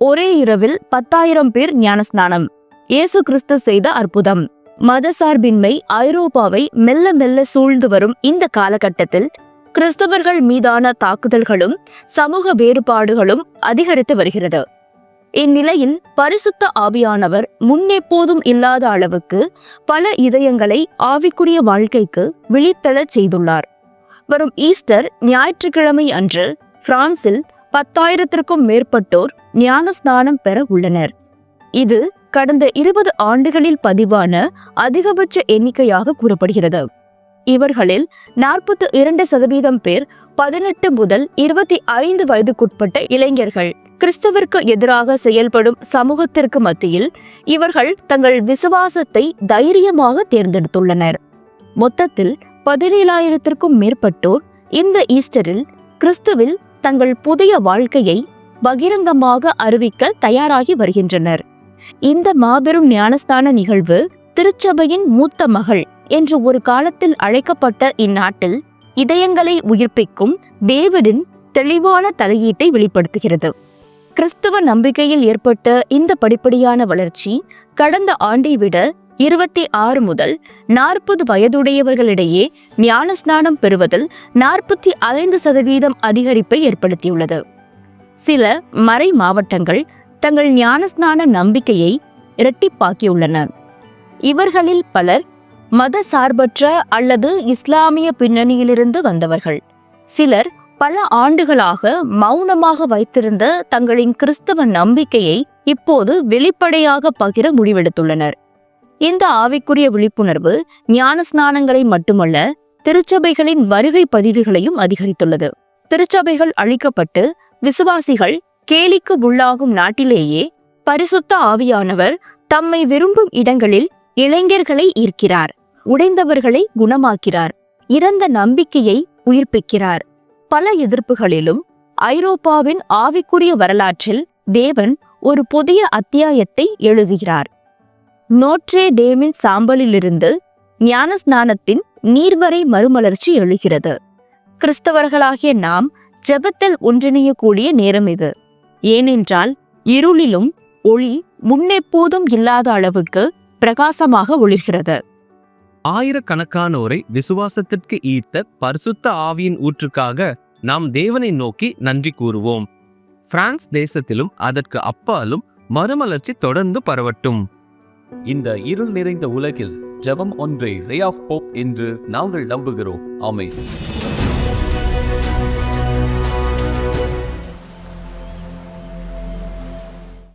ஒரே இரவில் பத்தாயிரம் பேர் ஞானஸ்நானம். இயேசு கிறிஸ்து செய்த அற்புதம். மதசார்பின்மை ஐரோப்பாவை மெல்ல மெல்ல சூழ்ந்து வரும் இந்த காலகட்டத்தில் கிறிஸ்தவர்கள் மீதான தாக்குதல்களும் சமூக வேறுபாடுகளும் அதிகரித்து வருகிறது. இந்நிலையில் பரிசுத்த ஆவியானவர் முன்னெப்போதும் இல்லாத அளவுக்கு பல இதயங்களை ஆவிக்குரிய வாழ்க்கைக்கு விழித்தெழச் செய்துள்ளார். வரும் ஈஸ்டர் ஞாயிற்றுக்கிழமை அன்று பிரான்சில் பத்தாயிரத்திற்கும் மேற்பட்டோர் ஞான ஸ்நானம் பெற உள்ளனர். இது கடந்த இருபது ஆண்டுகளில் பதிவான அதிகபட்ச எண்ணிக்கையாக கூறப்படுகிறது. இவர்களில் நாற்பத்தி இரண்டு சதவீதம் பேர் பதினெட்டு முதல் இருபத்தி ஐந்து வயதுக்குட்பட்ட இளைஞர்கள். கிறிஸ்தவருக்கு எதிராக செயல்படும் சமூகத்திற்கு மத்தியில் இவர்கள் தங்கள் விசுவாசத்தை தைரியமாக தேர்ந்தெடுத்துள்ளனர். மொத்தத்தில் பதினேழாயிரத்திற்கும் மேற்பட்டோர் இந்த ஈஸ்டரில் கிறிஸ்துவில் தங்கள் புதிய வாழ்க்கையை பகிரங்கமாக அறிவிக்க தயாராகி வருகின்றனர். இந்த மாபெரும் ஞானஸ்தான நிகழ்வு திருச்சபையின் மூத்த மகள் என்று ஒரு காலத்தில் அழைக்கப்பட்ட இந்நாட்டில் இதயங்களை உயிர்ப்பிக்கும் தேவனின் தெளிவான தலையீட்டை வெளிப்படுத்துகிறது. கிறிஸ்தவ நம்பிக்கையில் ஏற்பட்ட இந்த படிப்படியான வளர்ச்சி கடந்த ஆண்டை விட இருபத்தி ஆறு முதல் நாற்பது வயதுடையவர்களிடையே ஞானஸ்நானம் பெறுவதில் நாற்பத்தி ஐந்து சதவீதம் அதிகரிப்பை ஏற்படுத்தியுள்ளது. சில மறை மாவட்டங்கள் தங்கள் ஞானஸ்நான நம்பிக்கையை இரட்டிப்பாக்கியுள்ளன. இவர்களில் பலர் மத சார்பற்ற அல்லது இஸ்லாமிய பின்னணியிலிருந்து வந்தவர்கள். சிலர் பல ஆண்டுகளாக மௌனமாக வைத்திருந்த தங்களின் கிறிஸ்தவ நம்பிக்கையை இப்போது வெளிப்படையாக பகிர முடிவெடுத்துள்ளனர். இந்த ஆவிக்குரிய விழிப்புணர்வு ஞான ஸ்நானங்களை மட்டுமல்ல திருச்சபைகளின் வருகை பதிவுகளையும் அதிகரித்துள்ளது. திருச்சபைகள் அழிக்கப்பட்டு விசுவாசிகள் கேலிக்கு உள்ளாகும் நாட்டிலேயே பரிசுத்த ஆவியானவர் தம்மை விரும்பும் இடங்களில் இளைஞர்களை ஈர்க்கிறார் உடைந்தவர்களை குணமாக்கிறார் இறந்த நம்பிக்கையை உயிர்ப்பிக்கிறார். பல எதிர்ப்புகளிலும் ஐரோப்பாவின் ஆவிக்குரிய வரலாற்றில் தேவன் ஒரு புதிய அத்தியாயத்தை எழுதுகிறார். நோட்ரே டேமின் சாம்பலிலிருந்து ஞான ஸ்நானத்தின் நீர்வரை மறுமலர்ச்சி எழுகிறது. கிறிஸ்தவர்களாகிய நாம் ஜெபத்தில் ஒன்றிணையக்கூடிய நேரம் இது. ஏனென்றால் இருளிலும் ஒளி முன்னெப்போதும் இல்லாத அளவுக்கு பிரகாசமாக ஒளிர்கிறது. ஆயிரக்கணக்கானோரை விசுவாசத்திற்கு ஈர்த்த பரிசுத்த ஆவியின் ஊற்றுக்காக நாம் தேவனை நோக்கி நன்றி கூறுவோம். பிரான்ஸ் தேசத்திலும் அதற்கு அப்பாலும் மறுமலர்ச்சி தொடர்ந்து பரவட்டும். இந்த இருள் நிறைந்த உலகில் ஜெபம் ஒன்றே ரே ஆஃப் போப் என்று நாங்கள் நம்புகிறோம். ஆமென்.